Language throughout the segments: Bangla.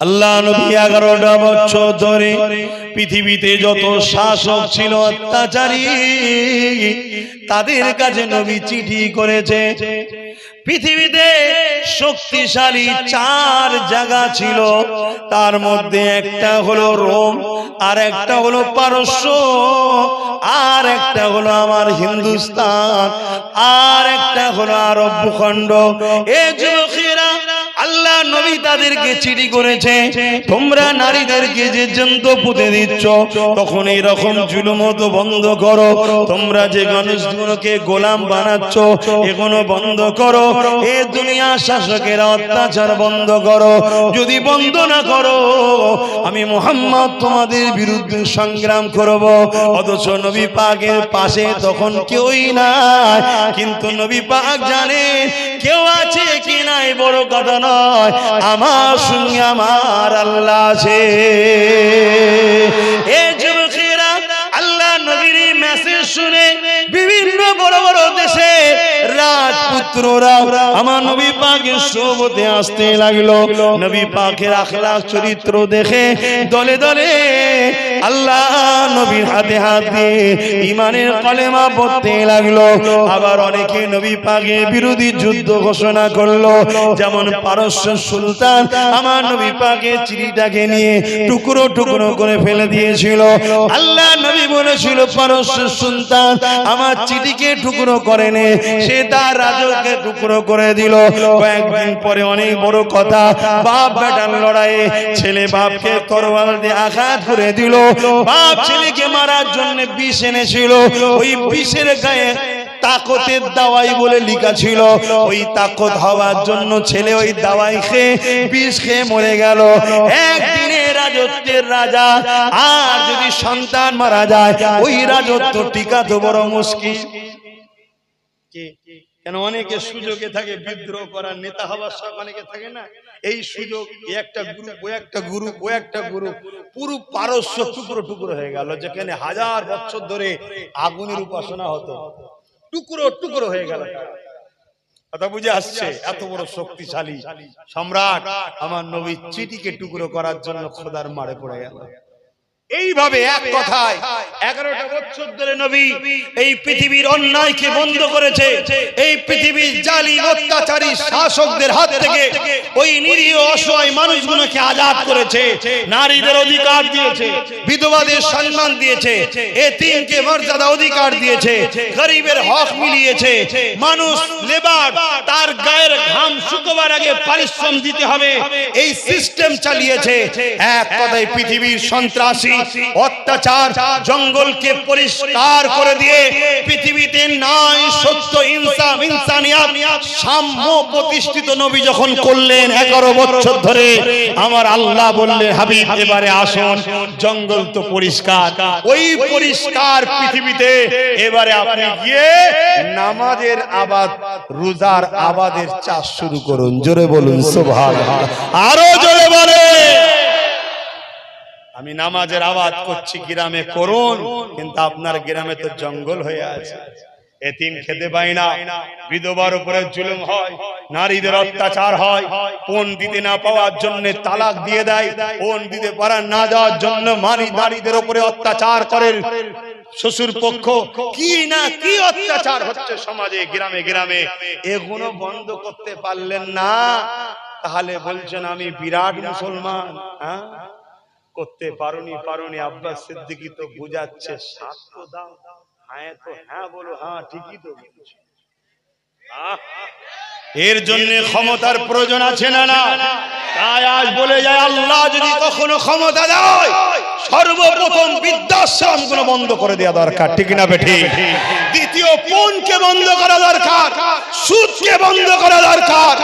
আল্লাহ নবী এগারোটা বছর ধরে পৃথিবীতে যত শাসক ছিল অত্যাচারী, তাদের কাছে নবী চিঠি করেছে। পৃথিবীতে শক্তিশালী চার জায়গা ছিল। তার মধ্যে একটা হলো রোম, আর একটা হলো পারস্য, আর একটা হলো আমার হিন্দুস্তান, আর একটা হলো আরব ভূখণ্ড। এ যুবকেরা আল্লাহ নবী তাদেরকে করেছে, তোমরা নারীদেরকে যে পুঁতে দিচ্ছ তখন এইরকম জুলুম তো বন্ধ করো। তোমরা যে গোলাম বানাচ্ছ এগুলো বন্ধ করো। এ দুনিয়া অত্যাচার বন্ধ করো। যদি বন্ধ না করো, আমি মোহাম্মদ তোমাদের বিরুদ্ধে সংগ্রাম করব। অথচ নবী পাকের পাশে তখন কেউই নাই। কিন্তু নবী পাক জানে, কেউ আছে কি নাই, বড় কথা নয়। আমার সঙ্গে আমার আল্লাহ আছে। এ যুবকেরা, আল্লাহ নবীর মেসেজ শুনে বিভিন্ন বড় বড় দেশে আবার অনেকে নবী পাকের বিরোধী যুদ্ধ ঘোষণা করল। যেমন পারস্য সুলতান আমার নবী পাকের চিঠিটাকে নিয়ে টুকরো টুকরো করে ফেলে দিয়েছিল। আল্লাহ নবী বলেছিল, পারস্য সুলতান আমার চিঠিকে টুকরো করে নে। সে তার রাজকে টুকরো করে দিল। কয়েকদিন পরে অনেক বড় কথা। বাপ বেটার লড়াইয়ে ছেলে বাপকে তরোয়াল দিয়ে আঘাত করে দিল। বাপ ছেলেকে মারার জন্য বিষ এনেছিল। ওই বিষের গায়ে তাকতের দাওয়াই বলে লিখা ছিল। ওই তাকত হওয়ার জন্য ছেলে ওই দাওয়াই খেয়ে বিষ খেয়ে মরে গেল। একদিনে রাজত্বের রাজা আর যদি সন্তান মারা যায়, ওই রাজত্ব টিকা তো বড় মুশকিল। কেন অনেকে সুযোগে থাকে, বিদ্রোহ করার নেতা হওয়ার শখ অনেকে থাকে না? এই সুযোগ একটা গ্রুপ ও একটা গ্রুপ ও একটা গ্রুপ পুরো পারস্য টুকরো টুকরো হয়ে গেল, যেখানে হাজার বছর ধরে আগুনের উপাসনা হতো। টুকরো টুকরো হয়ে গেল। কথা বুঝে আসছে? এত বড় শক্তিশালী সম্রাট আমার নবী চিঠিকে টুকরো করার জন্য খোদার মারে পড়ে গেল। এইভাবে এক কথায় এগারোটা বছর ধরে নবী এই পৃথিবীর অন্যায়কে বন্ধ করেছে। এই পৃথিবীর জালি অত্যাচারী শাসকদের হাত থেকে ওই নিরীহ অসহায় মানুষগুলোকে আজাদ করেছে। নারীদের অধিকার দিয়েছে। বিধবাদের সম্মান দিয়েছে। এতিমকে মর্যাদা অধিকার দিয়েছে। গরিবের হক মিলিয়েছে। মানুষ লেবার তার গায়ের ঘাম শুকোবার আগে পরিশ্রম দিতে হবে। এই সিস্টেম চালিয়েছে। এক কথায় পৃথিবীর সন্ত্রাসী অত্যাচার জঙ্গলকে পরিষ্কার করে দিয়ে পৃথিবীতে নাই সত্য ইনসাফ ইনসানিয়াত সাম্য প্রতিষ্ঠিত নবী যখন করলেন এগারো বছর ধরে, আমার আল্লাহ বললেন, হাবিব, এবারে আসুন, জঙ্গল তো পরিষ্কার। ওই পরিষ্কার পৃথিবীতে এবারে আপনি গিয়ে নামাজের আবাদ, রোজার আবাদের চাষ শুরু করুন। জোরে বলুন সোভাগ আরও জোরে বলে আমি নামাজের আওয়াজ করছি, গ্রামে করুন, কিন্তু আপনার গ্রামে তো জঙ্গল হয়ে আছে। এতিম খেতে পাই না, বিধবার উপরে জুলুম হয়, নারীদের অত্যাচার হয়, পণ দিতে না পাওয়ার জন্য তালাক দিয়ে দেয়, পণ দিতে পারা না যাওয়ার জন্য মারি নারীদের উপরে অত্যাচার করেন শ্বশুর পক্ষ, কি না কি অত্যাচার হচ্ছে সমাজে, গ্রামে গ্রামে? এগুলো বন্ধ করতে পারলেন না, তাহলে বলছেন আমি বিরাট মুসলমান হ্যাঁ? করতে পারোনি পারোনি। আব্বাস সিদ্দিকি তো বুঝাচ্ছে সাক্ষ্য দাও হ্যাঁ তো হ্যাঁ বলো হ্যাঁ ঠিকই তো এর জন্য ক্ষমতার প্রয়োজন আছে না না? তাই আজ বলে যায়, আল্লাহ যদি কখনো ক্ষমতা দেয়, সর্বপ্রথম বৃদ্ধাশ্রমগুলো বন্ধ করে দেওয়া দরকার। ঠিক না বেঠি? দ্বিতীয় পণকে বন্ধ করা দরকার, সুদকে বন্ধ করা দরকার।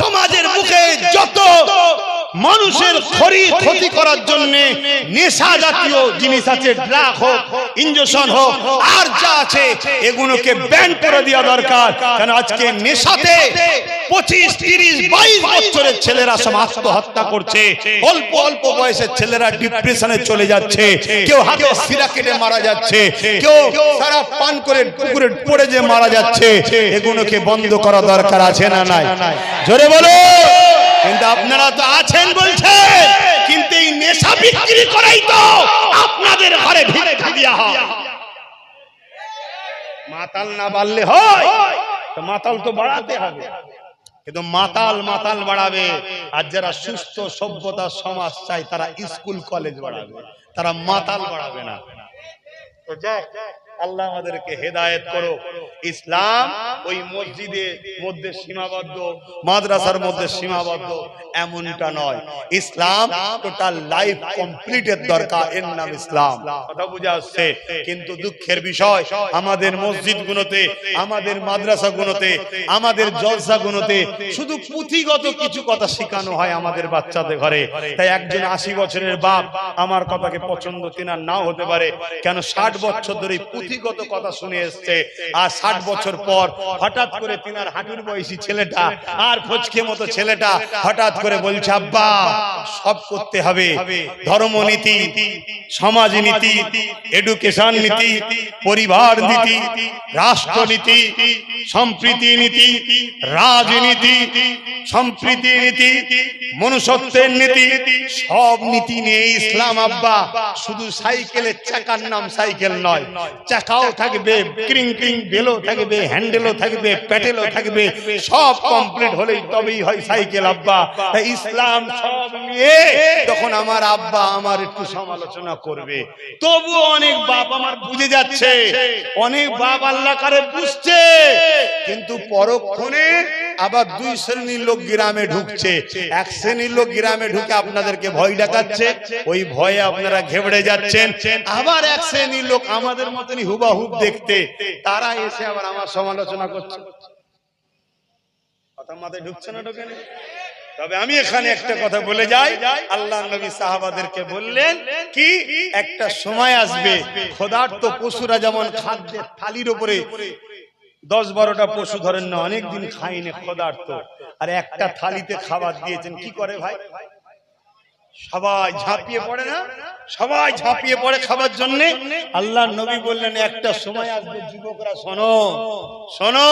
সমাজের মুখে যত মানুষের ক্ষরি ক্ষতি করার জন্য নেশা জাতীয় জিনিস আছে ড্রাগ হোক ইঞ্জেকশন হোক, আর যা আছে, এগুলোকে ব্যান করে দেওয়া দরকার। কারণ আজকে নেশাতে পঁচিশ, তিরিশ, বাইশ বছরের ছেলেরা সব আত্মহত্যা করছে। অল্প অল্প বয়সের ছেলেরা ডিপ্রেশনে চলে যাচ্ছে। কেউ হাতে সিরা কেটে মারা যাচ্ছে। কেউ সারা পান করে পুকুরে পড়ে যে মারা যাচ্ছে। এগুলোকে বন্ধ করা দরকার আছে না নাই? জোরে বলো! কিন্তু আপনারা তো আছেন বলছেন বিক্রি করেই তো আপনাদের ঘরে ভিক্ষা দেওয়া হয়। মাতাল না বাড়লে হয়, তো মাতাল তো বাড়াতে হবে। কিন্তু মাতাল মাতাল বাড়াবে, আর যারা সুস্থ, সভ্যতা, সমাজ চাই তারা স্কুল, কলেজ বাড়াবে, তারা মাতাল বাড়াবে না। আল্লাহ আমাদেরকে হেদায়েত করো। ইসলাম ওই মসজিদের মধ্যে সীমাবদ্ধ, মাদ্রাসার মধ্যে সীমাবদ্ধ, এমনটা নয়। ইসলাম টোটাল লাইফ কমপ্লিটের দরকার, এর নাম ইসলাম। কথা বুঝা আসছে? কিন্তু দুঃখের বিষয়, আমাদের মসজিদ গুলোতে আমাদের মাদ্রাসা গুলোতে আমাদের জলসা গুলোতে শুধু পুঁথিগত কিছু কথা শেখানো হয় আমাদের বাচ্চাদের ঘরে। তাই একজন আশি বছরের বাপ আমার কথাকে পছন্দ তিনার নাও হতে পারে। কেন ষাট বছর ধরে পুঁথিগত কথা শুনে এসছে। আর ষাট বছর পর হঠাৎ করে তিনার হাঁটুর বয়সী ছেলেটা আর ফচকে মতো ছেলেটা হঠাৎ করে বলছে আব্বা সব করতে হবে। ধর্মনীতি সমাজনীতি এডুকেশন নীতি পরিবার নীতি রাষ্ট্রনীতি সম্প্রীতি নীতি রাজনীতি সম্প্রীতি নীতি মনুষ্যত্বের নীতি সব নীতি নিয়ে ইসলাম আব্বা শুধু সাইকেলের চাকার নাম সাইকেল নয় চাকাও থাকবে ক্রিং ক্রিং বেলও থাকবে হ্যান্ডেলও থাকবে প্যাটেলও থাকবে সব কমপ্লিট হলেই তবেই হয় সাইকেল আব্বা। ইসলাম সব নিয়ে তখন আমার আব্বা আমার একটু সমালোচনা করবে। তবু অনেক বাপ আমার বুঝে যাচ্ছে অনেক বাপ আল্লাহ কারে বুঝছে কিন্তু পরক্ষণে আবার দুই শ্রেণির লোক গ্রামে ঢুকছে। এক শ্রেণির লোক গ্রামে ঢুকে আপনাদেরকে ভয় দেখাচ্ছে। ওই ভয়ে আপনারা ঘেবড়ে যাচ্ছেন। আবার এক শ্রেণির লোক আমাদের মতনই হুবাহুব দেখতে। তারা এসে আবার আমার সমালোচনা করছে। তবে আমি এখানে একটা কথা বলে যাই। আল্লাহ নবী সাহাবাদেরকে বললেন, কি? একটা সময় আসবে। খোদার্ত পশুরা যেমন খাদ্যের থালির উপরে দশ বারোটা পশু ধরেন না, অনেকদিন খাইনি পদার্থ আর একটা থালিতে খাবার দিয়েছেন, কি করে ভাই? সবাই ঝাঁপিয়ে পড়ে না? সবাই ঝাঁপিয়ে পড়ে খাবার জন্য? আল্লাহ নবী বললেন, একটা সময় আসবে, যুবকরা, শোনো শোনো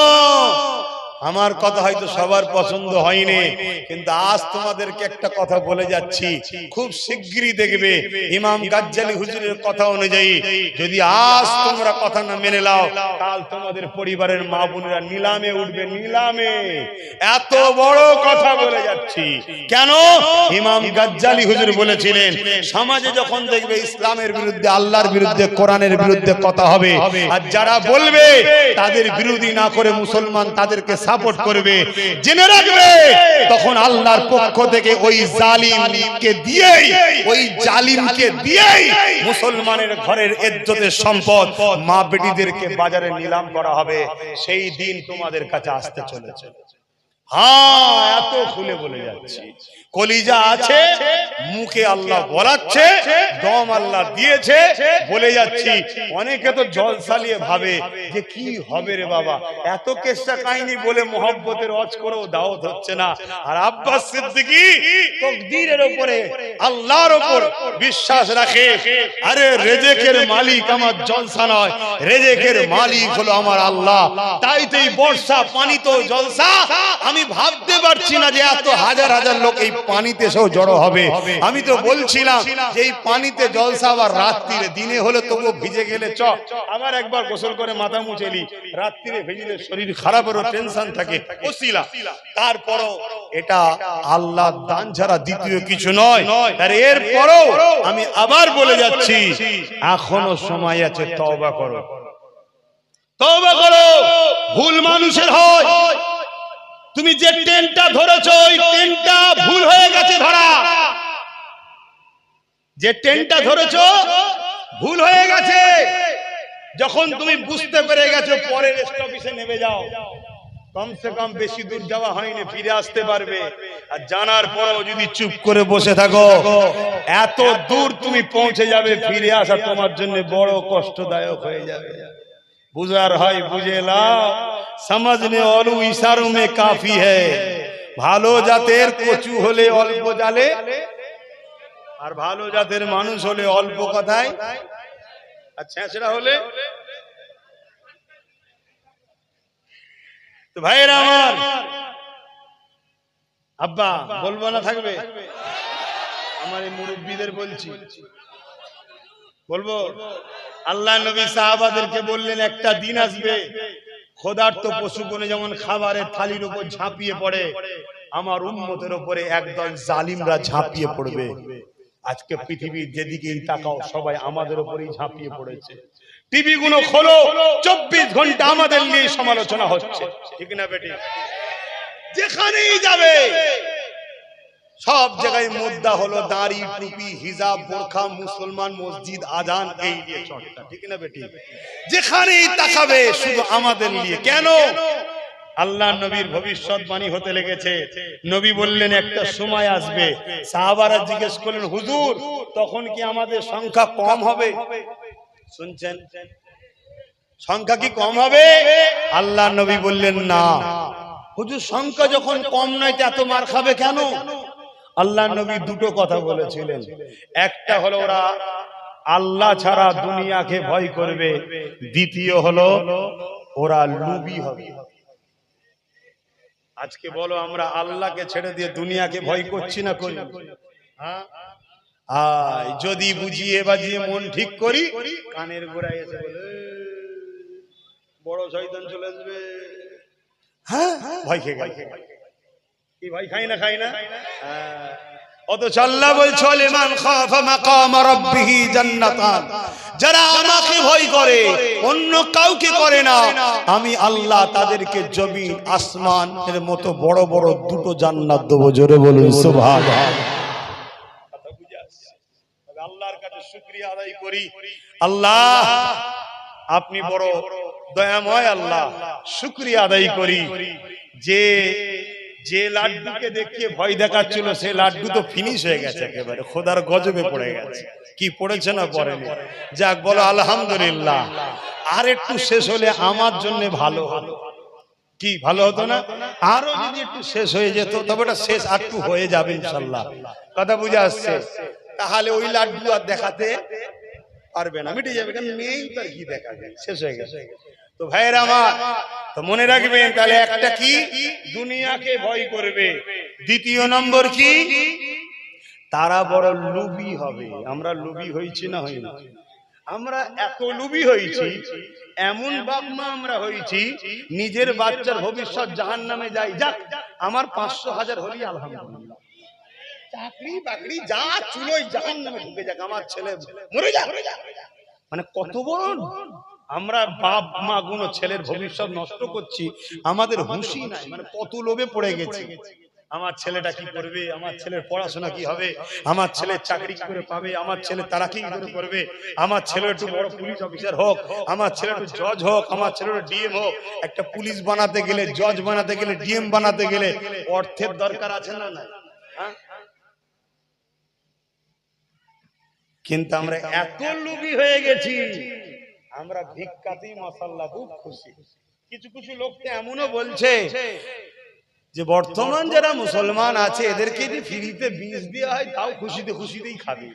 আমার কথা হয়তো সবার পছন্দ হয়নি, কিন্তু আজ তোমাদেরকে একটা কথা বলে যাচ্ছি। খুব শিগগিরই দেখবে ইমাম গাজ্জালি হুজুরের কথা অনুযায়ী, যদি আজ তোমরা কথা না মেনে নাও, কাল তোমাদের পরিবারের মা বোনেরা নিলামে উঠবে, নিলামে। এত বড় কথা বলে যাচ্ছি। কেন? ইমাম গাজ্জালি হুজুর বলেছিলেন, সমাজে যখন দেখবে ইসলামের বিরুদ্ধে, আল্লাহর বিরুদ্ধে, কোরআনের বিরুদ্ধে কথা হবে, আর যারা বলবে, তাদের বিরোধী না করে মুসলমান তাদেরকে সাপোর্ট করবে জেনে রাখবে। তখন আল্লাহর পক্ষ থেকে ওই জালিমকে দিয়েই ওই জালিমকে দিয়েই মুসলমানের ঘরের ইজ্জতের সম্পদ মা বেটিদেরকে বাজারে নিলাম করা হবে। সেই দিন তোমাদের কাছে আসতে চলেছে। হ্যাঁ এত খুলে বলে যাচ্ছি। কলিজা আছে মুখে আল্লাহ বলাচ্ছে দম আল্লাহ দিয়েছে বলে যাচ্ছি। অনেকে তো জল সালিয়ে ভাবে যে কি হবে রে বাবা। এত কাহিনী বলে মোহব্বতের অজ করেও দাওয়াত হচ্ছে না। আর আব্বাস সিদ্দিকী তকদীরের উপরে আল্লাহর উপর বিশ্বাস রাখে। আরে রেজেকের মালিক আমার জলসা নয়। রেজেকের মালিক হলো আমার আল্লাহ। তাই তো এই বর্ষা পানি তো জলসা। ভাবতে পারছি না যে এত হাজার হাজার লোক এই পানিতে সব জড়ো হবে। আমি তো বলছিলাম যে এই পানিতে জলসা আবার রাত্রিরে দিনে হলে তবুও ভিজে গেলে চ। আবার একবার গোসল করে মাথা মুছেলি রাত্রিরে ভিজলে শরীর খারাপেরও টেনশন থাকে। ওসিলা তারপরও এটা আল্লাহ দান ছাড়া দ্বিতীয় কিছু নয়। আর এরপরও আমি আবার বলে যাচ্ছি, এখনও সময় আছে, তওবা করো। তওবা করো। ভুল মানুষের হয়। তুমি যে ট্রেনটা ধরেছো, ওই ট্রেনটা ভুল হয়ে গেছে ধরা। যে ট্রেনটা ধরেছো, ভুল হয়ে গেছে। যখন তুমি বুঝতে পেরে গেছো, পরের স্টপেজে নেমে যাও। কমসে কম বেশি দূর যাওয়া হয়নি, ফিরে আসতে পারবে। আর জানার পরেও যদি চুপ করে বসে থাকো, এত দূর তুমি পৌঁছে যাবে, ফিরে আসা তোমার জন্য বড় কষ্টদায়ক হয়ে যাবে। বুঝার হয়, বুঝে লাও। সমাজনে অলু ইশারো মে কাফি ভালো জাতের কচু হলে অল্প জালে আর ভালো জাতের মানুষ হলে অল্প কথায় আর ছেঁচড়া হলে তো ভাইয়েরা আমার আব্বা বলব না থাকবে আমার এই মুরব্বীদের বলছি বলব আল্লাহ নবী সাহাবাদেরকে বললেন একটা দিন আসবে ক্ষুধার্ত পশুগুলো যেমন খাবারের থালির উপর ঝাঁপিয়ে পড়ে আমার উন্মতের উপরে একদল জালিমরা ঝাঁপিয়ে পড়বে। আজকে পৃথিবীর যেদিকেই তাকাও সবাই আমাদের উপরেই ঝাঁপিয়ে পড়েছে। টিভি গুলো খোলো চব্বিশ ঘণ্টা আমাদের নিয়ে সমালোচনা হচ্ছে। ঠিক না বেটি? যেখানেই যাবে সব জায়গায় মুদ্রা হলো দাড়ি, টুপি, হিজাব, বোরখা, মুসলমান মসজিদ, আজান, এই নিয়ে চর্চা। ঠিক না বেটি? যেখানেই তাকাবে শুধু আমাদের নিয়ে। কেন? আল্লাহ নবীর ভবিষ্যৎবাণী হতে লেগেছে। নবী বললেন, একটা সময় আসবে। সাহাবারা জিজ্ঞেস করলেন, হুজুর, তখন কি আমাদের সংখ্যা কম হবে? শুনছেন? সংখ্যা কি কম হবে? আল্লাহ নবী বললেন, না। হুজুর, সংখ্যা যখন কম নয় এত মার খাবে কেন? আল্লাহ নবী দুটো কথা বলেছিলেন। একটা হলো ওরা আল্লাহ ছাড়া দুনিয়াকে ভয় করবে। দ্বিতীয় হলো ওরা লুবি হবে। আজকে বলো আমরা আল্লাহকে ছেড়ে দিয়ে দুনিয়াকে ভয় করছি না করি? যদি বুঝিয়ে বাজিয়ে মন ঠিক করি, কানের গোড়ায় এসে বড় শয়তান চলে আসবে। হ্যাঁ ভয় খেয়ে কি ভয় খাই না খাই না? হ্যাঁ। অথচ আল্লাহ বলছো লিমান খাফা মাকাম রাব্বিহি জান্নাতান। যারা আমাকে ভয় করে অন্য কাউকে করে না। আমি আল্লাহ তাদেরকে জমিন আসমান এর মতো বড় বড় দুটো জান্নাত দেবো জোরে বলুন সুবহান। আল্লাহর কাছে শুকরিয়া আদায় করি। আল্লাহ আপনি বড় দয়াময় আল্লাহ। শুকরিয়া আদায় করি যে যে লাড্ডুকে দেখিয়ে ভয় দেখাচ্ছিল, সে লাড্ডু তো ফিনিশ হয়ে গেছে একেবারে। খোদার গজবে পড়ে গেছে। কি পড়েছে না পড়েনি? যাক, বলো আলহামদুলিল্লাহ। আর একটু শেষ হলে আমার জন্য ভালো হলো কি, ভালো হতো না? আরও যদি একটু শেষ হয়ে যেত, তবে ওটা শেষ আর একটু হয়ে যাবে ইনশাল্লাহ। কথা বুঝে আসছে? তাহলে ওই লাড্ডু আর দেখাতে পারবে না। মিটে যাবে, কারণ নেই তার কি দেখা যায় শেষ হয়ে গেছে। তো ভাইয়ের আমার তো মনে রাখবেন, তাহলে একটা কি? দুনিয়াকে ভয় করবে। দ্বিতীয় নম্বর কি? তারা বড় লুবি হবে। আমরা লুবি হয়েছি না হই না? আমরা এত লুবি হয়েছি এমন বাপমা আমরা হয়েছি নিজের বাচ্চার ভবিষ্যৎ জাহান নামে যাই। যাক, আমার পাঁচশো হাজার হলি আলহামদুলিল্লাহ। চাকরি বাকরি যা চুলোই জাহান নামে ঢুকে যাক, আমার ছেলে মরে যা মানে কত বড় আমরা বাপ, মা গুলো ছেলের ভবিষ্যৎ নষ্ট করছি। আমাদের হুঁশি নাই মানে কত লোভে পড়ে গেছে। আমার ছেলেটা কি করবে? আমার ছেলের পড়াশোনা কি হবে? আমার ছেলের চাকরি করে পাবে? আমার ছেলে তারা কি করে করবে আমার ছেলে একটু বড় পুলিশ অফিসার হোক, আমার ছেলে একটু জজ হোক, আমার ছেলে ডিএম হোক, একটা পুলিশ বানাতে গেলে, জজ বানাতে গেলে, ডিএম বানাতে গেলে অর্থের দরকার আছে না না হ্যাঁ? কিন্তু আমরা এত লোভী হয়ে গেছি। আমরা ভিক্ষাতেই মশাল্লা খুব খুশি। কিছু কিছু লোক তো এমনও বলছে যে বর্তমান যারা মুসলমান আছে, এদেরকে যদি ফ্রিতে বীজ দেওয়া হয়, তাও খুশিতে খুশিতেই খাবে।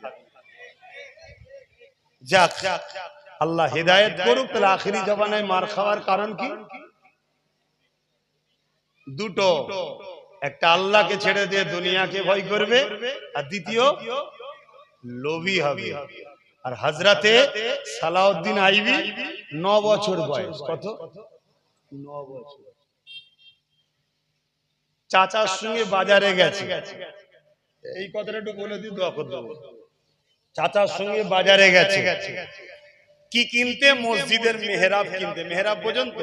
যাক, আল্লাহ হেদায়েত করুক, তাহলে আখেরি জবানায় মার খাওয়ার কারণ কি? দুটো। একটা আল্লাহকে ছেড়ে দিয়ে দুনিয়াকে ভয় করবে, আর দ্বিতীয়, লোভী হবে। আর হাজরাতে সালাউদ্দিন আইবি ন বছর বয়স। কত? ন বছর। চাচার সঙ্গে বাজারে গেছে। এই কথাটা একটু বলে দিই দোয়া করে দেবো চাচার সঙ্গে বাজারে গেছে। কি কিনতে? মসজিদের মেহরাব কিনতে। মেহরাব পর্যন্ত?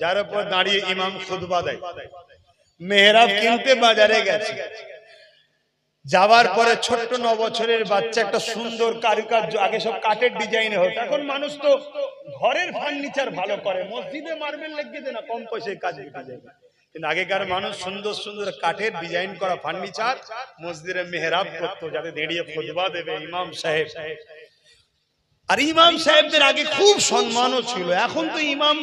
যার উপর দাঁড়িয়ে ইমাম খুদবা দেয়। মেহরাব কিনতে বাজারে গেছে। যাওয়ার পরে ছোট্ট ন বছরের বাচ্চা একটা সুন্দর কারুকার্য আগে সব কাঠের ডিজাইন হতো। এখন মানুষ তো ঘরের ফার্নিচার ভালো করে মসজিদে মার্বেল লাগিয়ে দেয় না কম পয়সায় কাজ কিন্তু আগেকার মানুষ সুন্দর সুন্দর কাঠের ডিজাইন করা ফার্নিচার মসজিদে মেহরাব করতো যাতে দাঁড়িয়ে খুতবা দেবে ইমাম সাহেব। আর ইমাম সাহেবদের আগে খুব সম্মানও ছিল। এখন তো ইমাম